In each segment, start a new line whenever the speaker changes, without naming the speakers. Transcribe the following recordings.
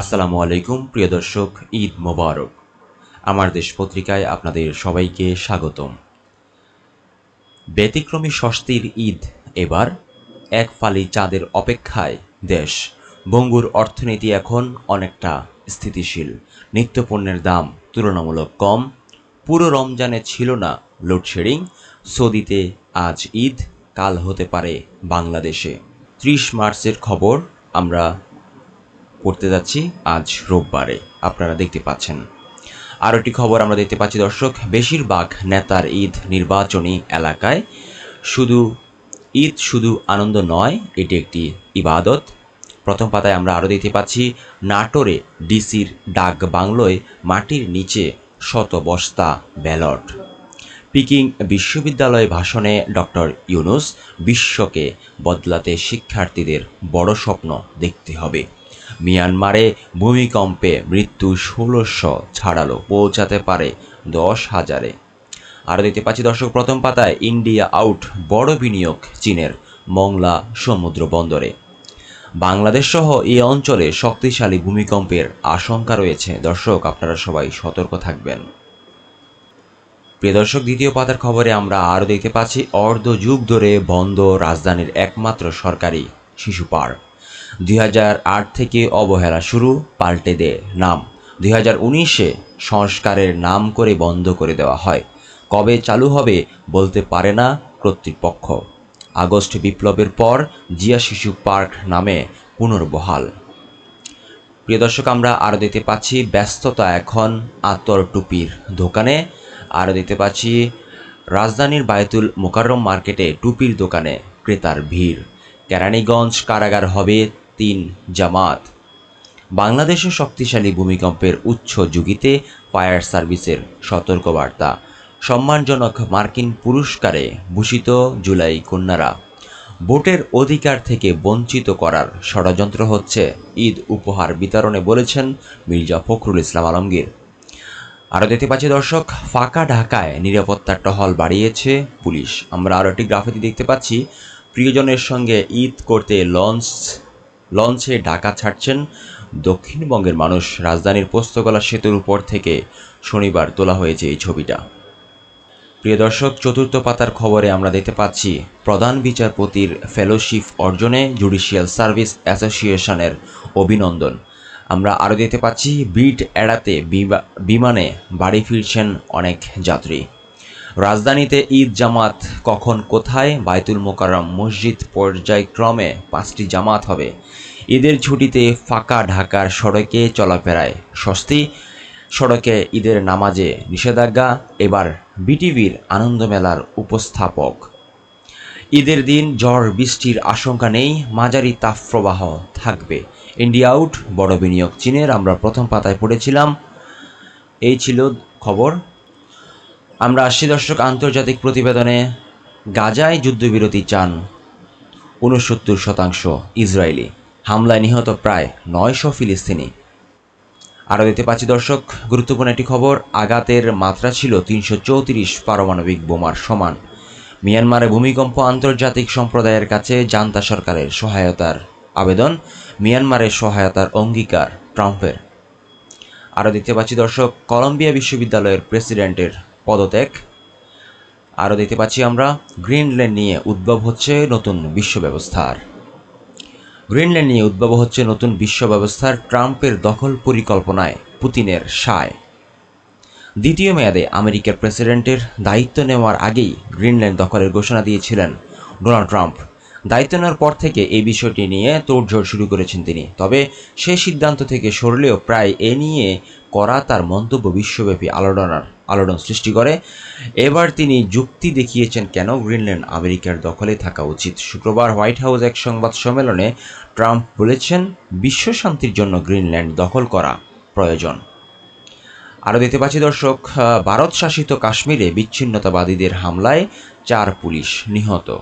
আসসালামু আলাইকুম, প্রিয় দর্শক, ঈদ মোবারক। আমার দেশ পত্রিকায় আপনাদের সবাইকে স্বাগতম। ব্যতিক্রমী ষষ্ঠীর ঈদ এবার, এক ফালি চাঁদের অপেক্ষায় দেশ। বঙ্গুর অর্থনীতি এখন অনেকটা স্থিতিশীল। নিত্যপণ্যের দাম তুলনামূলক কম। পুরো রমজানে ছিল না লোডশেডিং। সৌদিতে আজ ঈদ, কাল হতে পারে বাংলাদেশে। ত্রিশ মার্চের খবর, আমরা পড়তে যাচ্ছি আজ রোববারে। আপনারা দেখতে পাচ্ছেন। আরও একটি খবর আমরা দেখতে পাচ্ছি, দর্শক। বেশিরভাগ নেতার ঈদ নির্বাচনী এলাকায় শুধু, ঈদ শুধু আনন্দ নয়, এটি একটি ইবাদত। প্রথম পাতায় আমরা আরও দেখতে পাচ্ছি, নাটোরে ডিসির ডাক বাংলোয় মাটির নিচে শত বস্তা ব্যালট। পিকিং বিশ্ববিদ্যালয়ে ভাষণে ডক্টর ইউনুস, বিশ্বকে বদলাতে শিক্ষার্থীদের বড় স্বপ্ন দেখতে হবে। মিয়ানমারে ভূমিকম্পে মৃত্যু ষোলোশো ছাড়ালো, পৌঁছাতে পারে দশ হাজারে। আরও দেখতে পাচ্ছি দর্শক, প্রথম পাতায় ইন্ডিয়া আউট, বড় বিনিয়োগ চীনের মংলা সমুদ্র বন্দরে। বাংলাদেশ সহ এই অঞ্চলে শক্তিশালী ভূমিকম্পের আশঙ্কা রয়েছে। দর্শক, আপনারা সবাই সতর্ক থাকবেন। প্রিয় দর্শক, দ্বিতীয় পাতার খবরে আমরা আরও দেখতে পাচ্ছি অর্ধ যুগ ধরে বন্ধ রাজধানীর একমাত্র সরকারি শিশু পার্ক। দুই হাজার আট থেকে অবহেলা শুরু, পাল্টে দে, নাম। দুই সংস্কারের নাম করে বন্ধ করে দেওয়া হয়। কবে চালু হবে বলতে পারে না কর্তৃপক্ষ। আগস্ট বিপ্লবের পর জিয়া শিশু পার্ক নামে পুনর্বহাল। প্রিয় দর্শক, আমরা আরও দিতে পাচ্ছি ব্যস্ততা এখন আতর টুপির দোকানে। আরও দিতে পাচ্ছি রাজধানীর বায়তুল মোকাররম মার্কেটে টুপির দোকানে ক্রেতার ভিড়। কেরানীগঞ্জ কারাগার হবে তিন জামাত। বাংলাদেশে শক্তিশালী ভূমিকম্পের উচ্চ যুগিতে ফায়ার সার্ভিসের সতর্কবার্তা। সম্মানজনক মার্কিন পুরস্কারে ভূষিত জুলাই কন্যারা। ভোটের অধিকার থেকে বঞ্চিত করার ষড়যন্ত্র হচ্ছে ঈদ উপহার বিতরণে বলেছেন মির্জা ফখরুল ইসলাম আলমগীর। আরও দেখতে পাচ্ছি দর্শক, ফাঁকা ঢাকায় নিরাপত্তার টহল বাড়িয়েছে পুলিশ। আমরা আরও একটি গ্রাফিতি দেখতে পাচ্ছি। প্রিয়জনের সঙ্গে ঈদ করতে লঞ্চ, লঞ্চে ঢাকা ছাড়ছেন দক্ষিণবঙ্গের মানুষ। রাজধানীর পোস্তগলা সেতুর উপর থেকে শনিবার তোলা হয়েছে এই ছবিটা। প্রিয় দর্শক, চতুর্থ পাতার খবরে আমরা দেখতে পাচ্ছি, প্রধান বিচারপতির ফেলোশিপ অর্জনে জুডিশিয়াল সার্ভিস অ্যাসোসিয়েশনের অভিনন্দন। আমরা আরও দেখতে পাচ্ছি, বিট এড়াতে বিমানে বাড়ি ফিরছেন অনেক যাত্রী। রাজধানীতে ঈদ জামাত কখন কোথায়? বায়তুল মোকাররম মসজিদ পর্যায়ক্রমে পাঁচটি জামাত হবে। ঈদের ছুটিতে ফাঁকা ঢাকার সড়কে চলাফেরায় স্বস্তি। সড়কে ঈদের নামাজে নিষেধাজ্ঞা। এবার বিটিভির আনন্দমেলার উপস্থাপক। ঈদের দিন ঝড় বৃষ্টির আশঙ্কা নেই, মাঝারি তাপপ্রবাহ থাকবে। ইন্ডিয়া আউট, বড় বিনিয়োগ চীনের। আমরা প্রথম পাতায় পড়েছিলাম। এই ছিল খবর। আমরা আশি দর্শক আন্তর্জাতিক প্রতিবেদনে গাজায় যুদ্ধবিরতি চান ঊনসত্তর শতাংশ ইসরায়েলি। হামলায় নিহত প্রায় নয়শো ফিলিস্তিনি। আরও দিতে পাচ্ছি দর্শক, গুরুত্বপূর্ণ একটি খবর, আঘাতের মাত্রা ছিল তিনশো চৌত্রিশ পারমাণবিক বোমার সমান। মিয়ানমারে ভূমিকম্প আন্তর্জাতিক সম্প্রদায়ের কাছে জান্তা সরকারের সহায়তার আবেদন মিয়ানমারের সহায়তার অঙ্গীকার ট্রাম্পের। আরও দেখতে পাচ্ছি দর্শক, কলম্বিয়া বিশ্ববিদ্যালয়ের প্রেসিডেন্টের পদত্যাগ। আরও দেখতে পাচ্ছি আমরা, গ্রিনল্যান্ড নিয়ে উদ্ভব হচ্ছে নতুন বিশ্ব ব্যবস্থার। গ্রিনল্যান্ড নিয়ে উদ্ভব হচ্ছে নতুন বিশ্ব ব্যবস্থার ট্রাম্পের দখল পরিকল্পনায় পুতিনের সায়। দ্বিতীয় মেয়াদে আমেরিকার প্রেসিডেন্টের দায়িত্ব নেওয়ার আগেই গ্রিনল্যান্ড দখলের ঘোষণা দিয়েছিলেন ডোনাল্ড ট্রাম্প। দায়িত্ব নেওয়ার পর থেকে এই বিষয়টি নিয়ে তোড়জোড় শুরু করেছেন তিনি। তবে সেই সিদ্ধান্ত থেকে সরলেও প্রায় এ নিয়ে করা তার মন্তব্য বিশ্বব্যাপী আলোড়নার আলোড়ন সৃষ্টি করে। এবার তিনি যুক্তি দেখিয়েছেন কেন গ্রিনল্যান্ড আমেরিকার দখলে থাকা উচিত। শুক্রবার হোয়াইট হাউস এক সংবাদ সম্মেলনে ট্রাম্প বলেছেন, বিশ্ব শান্তির জন্য গ্রিনল্যান্ড দখল করা প্রয়োজন। আরও দেখতে পাচ্ছি দর্শক ভারত শাসিত কাশ্মীরে বিচ্ছিন্নতাবাদীদের হামলায় চার পুলিশ নিহত।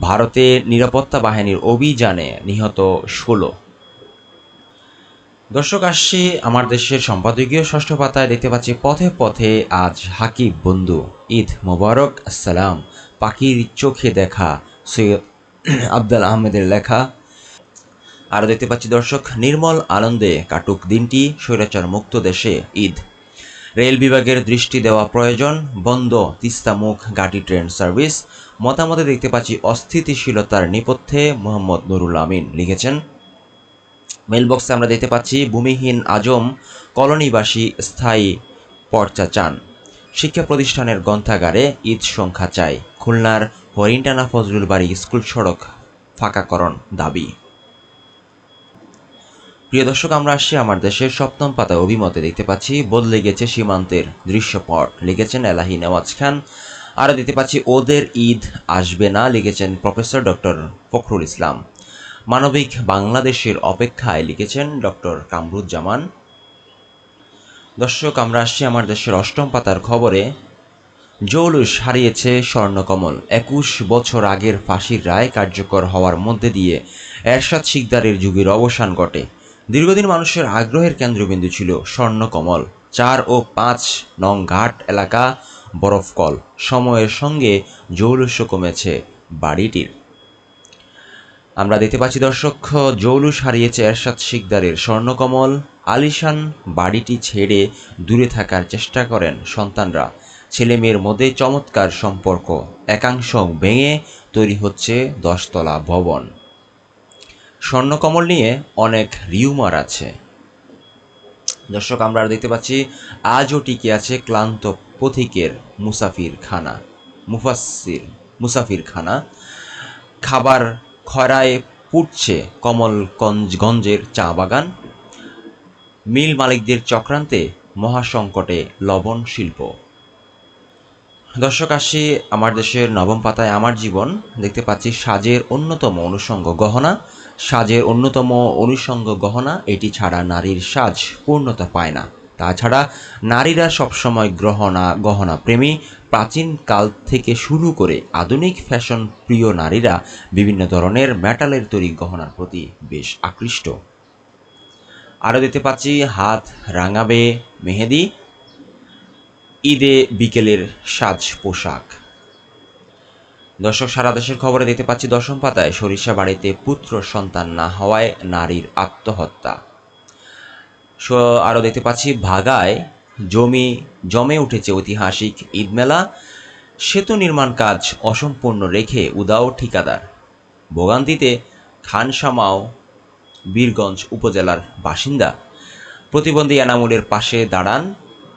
ভারতে নিরাপত্তা বাহিনীর অভিযানে নিহত ষোলো। দর্শক, আসছি আমার দেশের সম্পাদকীয় ষষ্ঠ পাতায়। দেখতে পাচ্ছি পথে পথে আজ হাকিব বন্ধু। ঈদ মোবারক, আসসালাম। পাখির চোখে দেখা সৈয়দ আবদাল আহমেদের লেখা। আরও দেখতে পাচ্ছি দর্শক, নির্মল আনন্দে কাটুক দিনটি, স্বৈরাচার মুক্ত দেশে ঈদ রেল বিভাগের দৃষ্টি দেওয়া প্রয়োজন। বন্ধ তিস্তামুখ গাড়ি ট্রেন সার্ভিস। মতামতে দেখতে পাচ্ছি অস্থিতিশীলতার নেপথ্যে মোহাম্মদ নুরুল আমিন লিখেছেন। মেলবক্সে আমরা দেখতে পাচ্ছি ভূমিহীন আজম কলোনিবাসী স্থায়ী পর্চা চান। শিক্ষা প্রতিষ্ঠানের গ্রন্থাগারে ঈদ সংখ্যা চাই। খুলনার হরিণটানা ফজলুল বাড়ি স্কুল সড়ক ফাঁকাকরণ দাবি। প্রিয় দর্শক, আমরা আসছি আমার দেশের সপ্তম পাতায় অভিমতে। দেখতে পাচ্ছি, বদলে গেছে সীমান্তের দৃশ্যপট। লিখেছেন এলাহি নেওয়াজ খান। আরও দেখতে পাচ্ছি, ওদের ঈদ আসবে না, লিখেছেন প্রফেসর ডক্টর ফখরুল ইসলাম। মানবিক বাংলাদেশের অপেক্ষায় লিখেছেন ডক্টর কামরুজ্জামান। দর্শক, আমরা আসছি আমার দেশের অষ্টম পাতার খবরে। জৌলুস হারিয়েছে স্বর্ণকমল। একুশ বছর আগের ফাঁসির রায় কার্যকর হওয়ার মধ্যে দিয়ে এরশাদ শিকদারের যুগের অবসান ঘটে। দীর্ঘদিন মানুষের আগ্রহের কেন্দ্রবিন্দু ছিল স্বর্ণকমল চার ও পাঁচ নং ঘাট এলাকা বরফকল। সময়ের সঙ্গে জৌলুস্য কমেছে বাড়িটির। আমরা দেখতে পাচ্ছি দর্শক, জৌলুস হারিয়েছে এরশাদ শিকদারের স্বর্ণকমল আলিশান বাড়িটি ছেড়ে দূরে থাকার চেষ্টা করেন সন্তানরা। ছেলে মেয়ের মধ্যে চমৎকার সম্পর্ক। একাংশ ভেঙে তৈরি হচ্ছে দশতলা ভবন। স্বর্ণকমল নিয়ে অনেক রিউমার আছে। দর্শক, আমরা দেখতে পাচ্ছি, আজও টিকে আছে ক্লান্ত পথিকের মুসাফির খানা মুফাসির মুসাফির খানা। খাবার খরায় পুড়ছে কমলগঞ্জগঞ্জের চা বাগান। মিল মালিকদের চক্রান্তে মহাসংকটে লবণ শিল্প। দর্শক, আসি আমার দেশের নবম পাতায় আমার জীবন। দেখতে পাচ্ছি সাজের অন্যতম অনুষঙ্গ গহনা। সাজের অন্যতম অনুষঙ্গ গহনা, এটি ছাড়া নারীর সাজ পূর্ণতা পায় না। তাছাড়া নারীরা সবসময় গ্রহণা গহনা প্রেমী প্রাচীন কাল থেকে শুরু করে আধুনিক ফ্যাশন প্রিয় নারীরা বিভিন্ন ধরনের মেটালের তৈরি গহনার প্রতি বেশ আকৃষ্ট। আরও দেখতে পাচ্ছি, হাত রাঙাবে, মেহেদি, ঈদে বিকেলের সাজ পোশাক। দর্শক, সারা দেশের খবরে দেখতে পাচ্ছি দশম পাতায় সরিষা বাড়িতে পুত্র সন্তান না হওয়ায় নারীর আত্মহত্যা। আরও দেখতে পাচ্ছি ভাগায় জমি, জমে উঠেছে ঐতিহাসিক ঈদ মেলা সেতু নির্মাণ কাজ অসম্পূর্ণ রেখে উদাও ঠিকাদার। ভোগান্তিতে খানসামাও বীরগঞ্জ উপজেলার বাসিন্দা। প্রতিবন্ধী এনামুলের পাশে দাঁড়ান।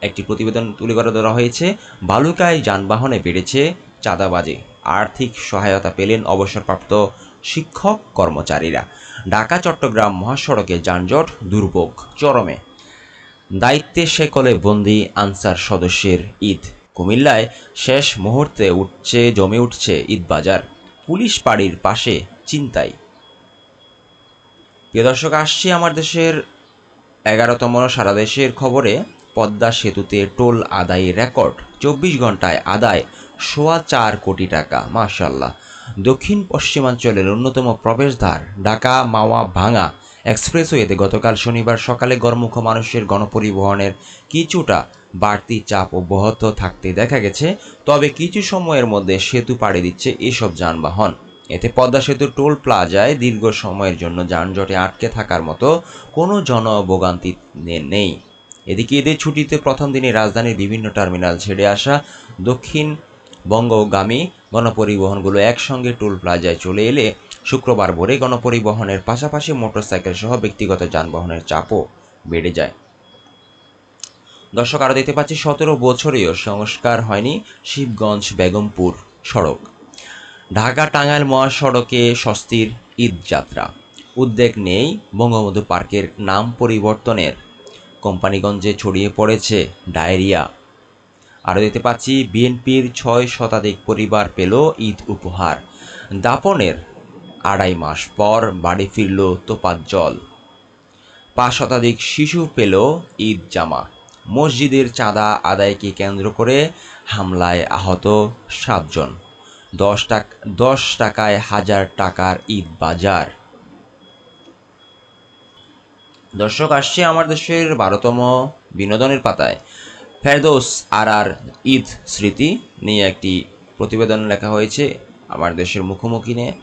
একটি প্রতিবেদন তুলে ধরা হয়েছে, বালুকায় যানবাহনে বেড়েছে চাঁদাবাজি। আর্থিক সহায়তা পেলেন অবসরপ্রাপ্ত শিক্ষক কর্মচারীরা। ঢাকা, চট্টগ্রাম মহাসড়কে যানজট দুর্ভোগ চরমে। দায়িত্বে সেকলে বন্দি আনসার সদস্যের ঈদ। কুমিল্লায় শেষ মুহূর্তে উঠছে, জমে উঠছে ঈদ বাজার পুলিশ পাড়ির পাশে চিন্তাই। প্রিয় দর্শক, আসছি আমার দেশের এগারোতম সারা দেশের খবরে। পদ্মা সেতুতে টোল আদায় রেকর্ড, চব্বিশ ঘন্টায় আদায়, সোয়া চার কোটি টাকা মার্শাল্লাহ দক্ষিণ পশ্চিমাঞ্চলের অন্যতম প্রবেশদ্বার, ঢাকা মাওয়া ভাঙা এক্সপ্রেসওয়েতে গতকাল শনিবার সকালে গড়মুখ মানুষের গণপরিবহনের কিছুটা বাড়তি চাপ অব্যাহত থাকতে দেখা গেছে, তবে কিছু সময়ের মধ্যে সেতু পাড়ি দিচ্ছে এসব যানবাহন। এতে পদ্মা সেতুর টোল প্লাজায় দীর্ঘ সময়ের জন্য যানজটে আটকে থাকার মতো কোনো জনভোগান্তি নেই। এদিকে ঈদের ছুটিতে প্রথম দিনে রাজধানীর বিভিন্ন টার্মিনাল ছেড়ে আসা দক্ষিণ বঙ্গগামী গণপরিবহনগুলো একসঙ্গে টোল প্লাজায় চলে এলে শুক্রবার ভোরে গণপরিবহনের পাশাপাশি মোটরসাইকেল সহ ব্যক্তিগত যানবাহনের চাপও বেড়ে যায়। দর্শক, আরও দেখতে পাচ্ছি, সতেরো বছরেও সংস্কার হয়নি শিবগঞ্জ বেগমপুর সড়ক। ঢাকা টাঙ্গাইল মহাসড়কে স্বস্তির ঈদ যাত্রা। উদ্বেগ নেই বঙ্গবন্ধু পার্কের নাম পরিবর্তনের কোম্পানিগঞ্জে ছড়িয়ে পড়েছে ডায়রিয়া। আরও দেখতে পাচ্ছি, বিএনপির ছয় শতাধিক পরিবার পেল ঈদ উপহার। দাপনের আড়াই মাস পর বাড়ি ফিরল তোপাত জল। পাঁচ শতাধিক শিশু পেল ঈদ জামা। মসজিদের চাঁদা আদায়কে কেন্দ্র করে হামলায় আহত সাতজন। দশ টাকা, দশ টাকায় হাজার টাকার ঈদ বাজার। দর্শক, আসছে আমার দেশের বারোতম বিনোদনের পাতায়। ফেরদৌস আর আর ঈদ স্মৃতি নিয়ে একটি প্রতিবেদন লেখা হয়েছে আমার দেশের মুখোমুখি নিয়ে।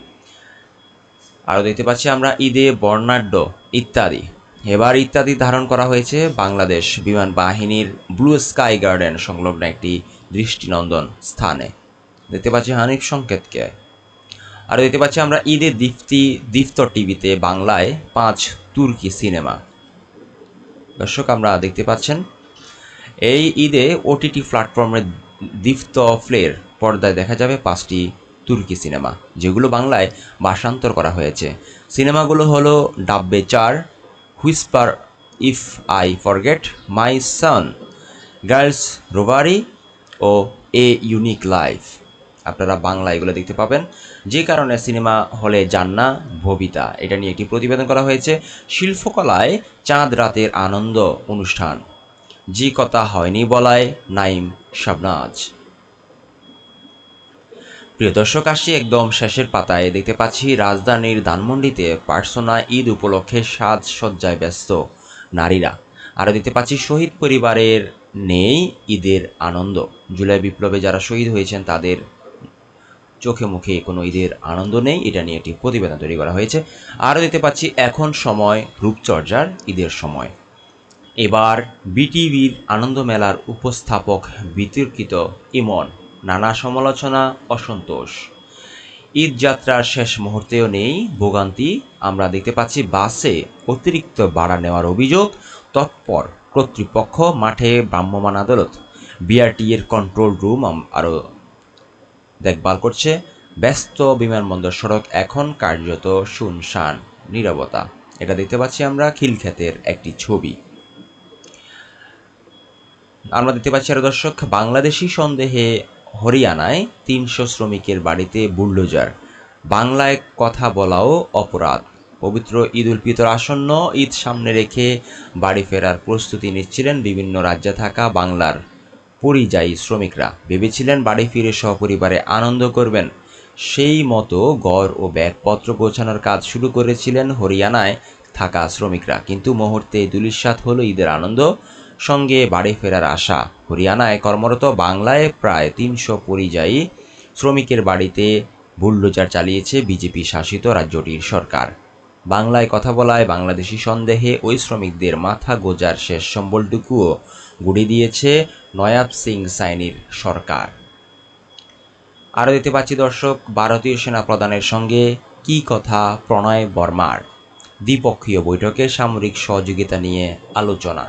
আরও দেখতে পাচ্ছি আমরা, ঈদে বর্ণাঢ্য ইত্যাদি। এবার ইত্যাদি ধারণ করা হয়েছে বাংলাদেশ বিমান বাহিনীর ব্লু স্কাই গার্ডেন সংলগ্ন একটি দৃষ্টিনন্দন স্থানে। দেখতে পাচ্ছি হানিফ সংকেতকে। আর দেখতে পাচ্ছি আমরা ঈদে দীপ্তি, দীপ্ত টিভিতে বাংলায় পাঁচ তুর্কি সিনেমা। দর্শক, আমরা দেখতে পাচ্ছেন, এই ঈদে ওটিটি প্ল্যাটফর্মে দীপ্ত ফ্লের পর্দায় দেখা যাবে পাঁচটি তুর্কি সিনেমা, যেগুলো বাংলায় ভাষান্তর করা হয়েছে। সিনেমাগুলো হলো ডাব্বে চার, whisper if I forget, my son, girls robbery O a unique life. আপনারা বাংলা এগুলো দেখতে পাবেন। যে কারণে সিনেমা হলে যান না ভবিতা। এটা নিয়ে একটি প্রতিবেদন করা হয়েছে। শিল্পকলায় চাঁদ রাতের আনন্দ অনুষ্ঠান। যে কথা হয়নি বলায় নাইম শাবনাজ। প্রিয় দর্শক আসছি একদম শেষের পাতায়। দেখতে পাচ্ছি রাজধানীর ধানমন্ডিতে পার্সোনা ঈদ উপলক্ষে সাজসজ্জায় ব্যস্ত নারীরা। আরও দেখতে পাচ্ছি শহীদ পরিবারের নেই ঈদের আনন্দ। জুলাই বিপ্লবে যারা শহীদ হয়েছেন তাদের চোখে মুখে কোনো ঈদের আনন্দ নেই, এটা নিয়ে একটি প্রতিবেদন তৈরি করা হয়েছে। আরও দেখতে পাচ্ছি, এখন সময় রূপচর্চার ঈদের সময়। এবার বিটিভির আনন্দ মেলার উপস্থাপক বিতর্কিত ইমন, নানা সমালোচনা, অসন্তোষ। ঈদ যাত্রার শেষ মুহূর্তেও নেই ভোগান্তি। আমরা দেখতে পাচ্ছি, বাসে অতিরিক্ত ভাড়া নেওয়ার অভিযোগ। তৎপর কর্তৃপক্ষ মাঠে ভ্রাম্যমাণ আদালত বিআরটি এর কন্ট্রোল রুম আরও দেখভাল করছে। ব্যস্ত বিমানবন্দর সড়ক এখন কার্যত শুনশান, নীরবতা। এটা দেখতে পাচ্ছি আমরা খিলখ্যাতের একটি ছবি। আমরা দেখতে পাচ্ছি আরও দর্শক, বাংলাদেশি সন্দেহে হরিয়ানায় তিনশো শ্রমিকের বাড়িতে বুলডোজার। বাংলায় কথা বলাও অপরাধ। পবিত্র ঈদ উল ফিতর আসন্ন, ঈদ সামনে রেখে বাড়ি ফেরার প্রস্তুতি নিচ্ছিলেন বিভিন্ন রাজ্যে থাকা বাংলার পরিযায়ী শ্রমিকরা ভেবেছিলেন বাড়ি ফিরে সপরিবারে আনন্দ করবেন। সেই মতো গড় ও ব্যাগপত্র গোছানোর কাজ শুরু করেছিলেন হরিয়ানায় থাকা শ্রমিকরা। কিন্তু মুহূর্তে দুলিশ্বাত হলো ঈদের আনন্দ। সঙ্গে বাড়ি ফেরার আশা। হরিয়ানায় কর্মরত বাংলায় প্রায় তিনশো পরিযায়ী শ্রমিকের বাড়িতে বুলডোজার চালিয়েছে বিজেপি শাসিত রাজ্যটির সরকার। বাংলায় কথা বলায় বাংলাদেশি সন্দেহে ওই শ্রমিকদের মাথা গোজার শেষ সম্বলটুকুও গুড়ি দিয়েছে নয়াব সিং সাইনির সরকার। আরও দেখতে পাচ্ছি দর্শক, ভারতীয় সেনা প্রধানের সঙ্গে কি কথা প্রণয় বর্মার দ্বিপক্ষীয় বৈঠকে সামরিক সহযোগিতা নিয়ে আলোচনা।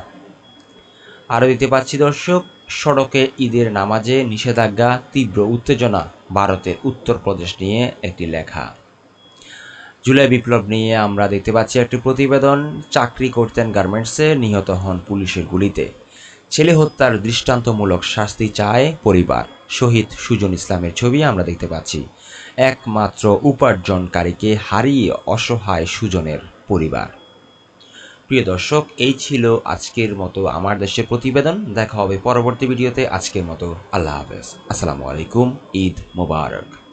আরও দেখতে পাচ্ছি দর্শক, সড়কে ঈদের নামাজে নিষেধাজ্ঞা, তীব্র উত্তেজনা ভারতের উত্তরপ্রদেশ নিয়ে একটি লেখা। জুলাই বিপ্লব নিয়ে আমরা দেখতে পাচ্ছি একটি প্রতিবেদন, চাকরি করতেন গার্মেন্টসে নিহত হন পুলিশের গুলিতে। ছেলে হত্যার দৃষ্টান্তমূলক শাস্তি চায় পরিবার। শহীদ সুজন ইসলামের ছবি আমরা দেখতে পাচ্ছি। একমাত্র উপার্জনকারীকে হারিয়ে অসহায় সুজনের পরিবার। প্রিয় দর্শক, এই ছিল আজকের মতো আমার দেশের প্রতিবেদন। দেখা হবে পরবর্তী ভিডিওতে। আজকের মতো আল্লাহ হাফেজ। আসসালামু আলাইকুম। ঈদ মোবারক।